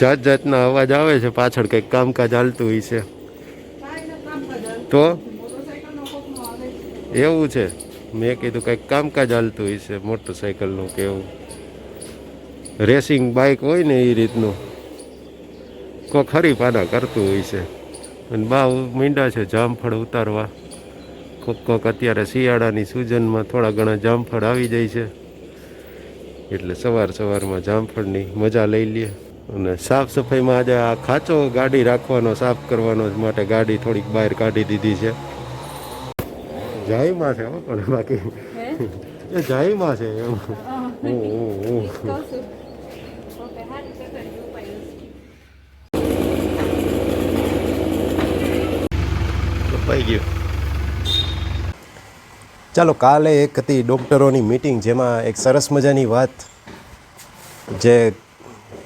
જાત જાતના અવાજ આવે છે, પાછળ કંઈક કામકાજ હાલતું હોય છે. તો? એવું છે. મેં કીધું કંઈક કામકાજ હાલતું હોય છે મોટરસાઇકલનું કે એવું. રેસિંગ બાઇક હોય ને એ રીતનું. કોક ખરી પાના કરતું હોય છે. અને બા મીંડા છે જામફળ ઉતારવા. કોક કોક અત્યારે શિયાળાની સૂજનમાં થોડા ઘણા જામફળ આવી જાય છે. એટલે સવાર સવારમાં જામફળની મજા લઈ લઈએ. અને સાફ સફાઈમાં આજે આ ખાંચો ગાડી રાખવાનો સાફ કરવાનો જ માટે ગાડી થોડીક બહાર કાઢી દીધી છે. જાયમાં છે પણ બાકી એ જાયમાં છે એમ. કપાઈ ગયું. ચાલો કાલે એક હતી ડૉક્ટરોની મિટિંગ જેમાં એક સરસ મજાની વાત જે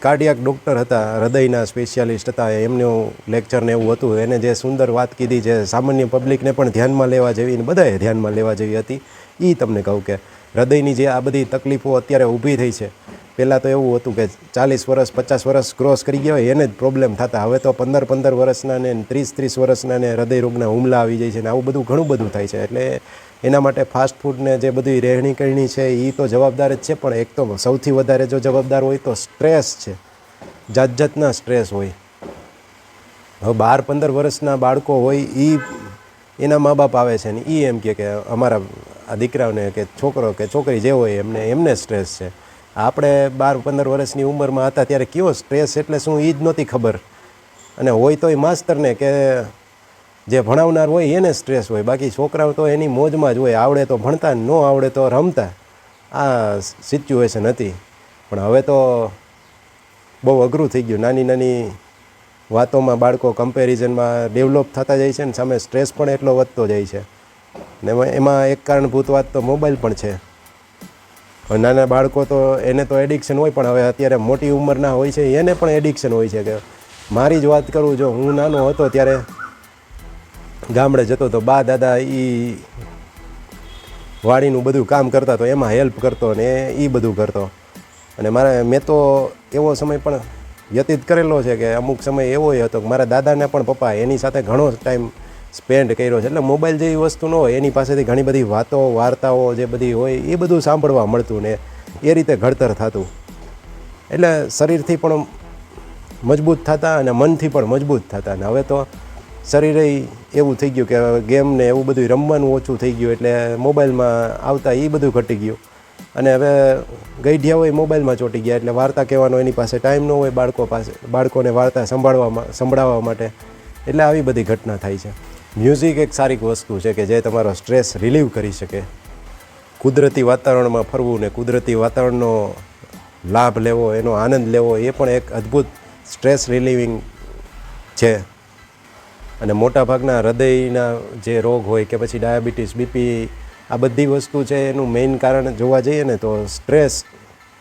કાર્ડિયાક ડૉક્ટર હતા, હૃદયના સ્પેશિયાલિસ્ટ હતા, એમનું લેક્ચર ને એવું હતું. એને જે સુંદર વાત કીધી, જે સામાન્ય પબ્લિકને પણ ધ્યાનમાં લેવા જેવી ને બધાએ ધ્યાનમાં લેવા જેવી હતી એ તમને કહું કે હૃદયની જે આ બધી તકલીફો અત્યારે ઊભી થઈ છે. પહેલાં તો એવું હતું કે ચાલીસ વર્ષ, પચાસ વર્ષ ક્રોસ કરી ગયા હોય, એને જ પ્રોબ્લેમ થતા. હવે તો પંદર પંદર વર્ષના ને ત્રીસ ત્રીસ વર્ષના ને હૃદયરોગના હુમલા આવી જાય છે ને આવું બધું ઘણું બધું થાય છે. એટલે એના માટે ફાસ્ટ ફૂડને જે બધી રહેણી કરણી છે એ તો જવાબદાર જ છે, પણ એક તો સૌથી વધારે જો જવાબદાર હોય તો સ્ટ્રેસ છે. જાત જાતના સ્ટ્રેસ હોય. હવે બાર, પંદર વર્ષના બાળકો હોય એ એના મા બાપ આવે છે ને એ એમ કે અમારા આ દીકરાઓને કે છોકરો કે છોકરી જે હોય એમને એમને સ્ટ્રેસ છે. આપણે બાર, પંદર વર્ષની ઉંમરમાં હતા ત્યારે કયો સ્ટ્રેસ એટલે શું એ જ નહોતી ખબર. અને હોય તો એ માસ્તરને કે જે ભણાવનાર હોય એને સ્ટ્રેસ હોય. બાકી છોકરાઓ તો એની મોજમાં જ હોય. આવડે તો ભણતા, ન આવડે તો રમતા. આ સિચ્યુએશન હતી. પણ હવે તો બહુ અઘરું થઈ ગયું. નાની નાની વાતોમાં બાળકો કમ્પેરિઝનમાં ડેવલપ થતા જાય છે ને સામે સ્ટ્રેસ પણ એટલો વધતો જાય છે. ને એમાં- એક કારણભૂત વાત તો મોબાઈલ પણ છે. નાના બાળકો તો એને તો એડિક્શન હોય, પણ હવે અત્યારે મોટી ઉંમરના હોય છે, એને પણ એડિક્શન હોય છે કે મારી જ વાત કરું, જો હું નાનો હતો ત્યારે ગામડે જતો તો બા દાદા એ વાડીનું બધું કામ કરતા તો એમાં હેલ્પ કરતો ને એ બધું કરતો. અને મારે, મેં તો એવો સમય પણ વ્યતીત કરેલો છે કે અમુક સમય એવો હતો કે મારા દાદાને પણ પપ્પા એની સાથે ઘણો ટાઈમ સ્પેન્ડ કર્યો છે. એટલે મોબાઈલ જેવી વસ્તુ ન હોય, એની પાસેથી ઘણી બધી વાતો, વાર્તાઓ જે બધી હોય, એ બધું સાંભળવા મળતું ને એ રીતે ઘડતર થતું. એટલે શરીરથી પણ મજબૂત થતા અને મનથી પણ મજબૂત થતા અને હવે તો શરીરે એવું થઈ ગયું કે ગેમ ને એવું બધું રમવાનું ઓછું થઈ ગયું એટલે મોબાઈલમાં આવતા એ બધું ઘટી ગયું. અને હવે ગઈઢિયા હોય મોબાઈલમાં ચોંટી ગયા એટલે વાર્તા કહેવાનો એની પાસે ટાઈમ ન હોય બાળકો પાસે, બાળકોને વાર્તા સંભાળવામાં, સંભળાવવા માટે. એટલે આવી બધી ઘટના થાય છે. મ્યુઝિક એક સારી વસ્તુ છે કે જે તમારો સ્ટ્રેસ રિલીવ કરી શકે. કુદરતી વાતાવરણમાં ફરવું ને કુદરતી વાતાવરણનો લાભ લેવો, એનો આનંદ લેવો, એ પણ એક અદ્ભુત સ્ટ્રેસ રિલીવિંગ છે. અને મોટાભાગના હૃદયના જે રોગ હોય કે પછી ડાયાબિટીસ, બીપી, આ બધી વસ્તુ છે એનું મેઇન કારણ જોવા જઈએ ને તો સ્ટ્રેસ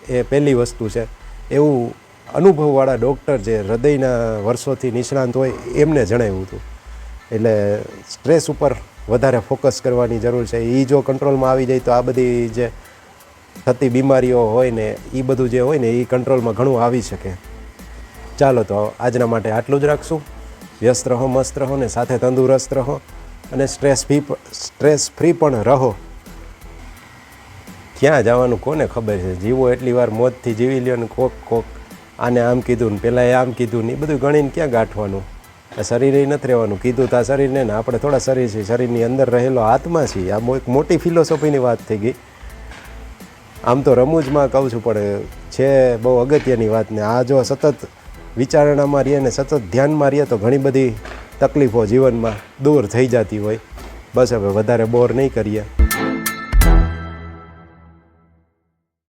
એ પહેલી વસ્તુ છે. એવું અનુભવવાળા ડૉક્ટર જે હૃદયના વર્ષોથી નિષ્ણાંત હોય એમને જણાવ્યું હતું. એટલે સ્ટ્રેસ ઉપર વધારે ફોકસ કરવાની જરૂર છે. એ જો કંટ્રોલમાં આવી જાય તો આ બધી જે થતી બીમારીઓ હોય ને એ બધું જે હોય ને એ કંટ્રોલમાં ઘણું આવી શકે. ચાલો તો આજના માટે આટલું જ રાખશું. વ્યસ્ત રહો, મસ્ત રહો ને સાથે તંદુરસ્ત રહો અને સ્ટ્રેસ ફ્રી સ્ટ્રેસ ફ્રી પણ રહો. ક્યાં જવાનું કોને ખબર છે? જીવો એટલી વાર મોતથી જીવી લ્યો ને કોક કોક આને આમ કીધું ને પહેલાં એ આમ કીધું ને એ બધું ગણીને ક્યાં ગાંઠવાનું? શરીરે નથી રહેવાનું. કીધું તો આ શરીરને ને આપણે થોડા શરીર છે, શરીરની અંદર રહેલો આત્મા છીએ આ એક મોટી ફિલોસોફીની વાત થઈ ગઈ. આમ તો રમૂજમાં કહું છું, પણ છે બહુ અગત્યની વાત ને. આ જો સતત વિચારણામાં રહીએ ને, સતત ધ્યાનમાં રહીએ તો ઘણી બધી તકલીફો જીવનમાં દૂર થઈ જતી હોય. બસ હવે વધારે બોર નહીં કરીએ.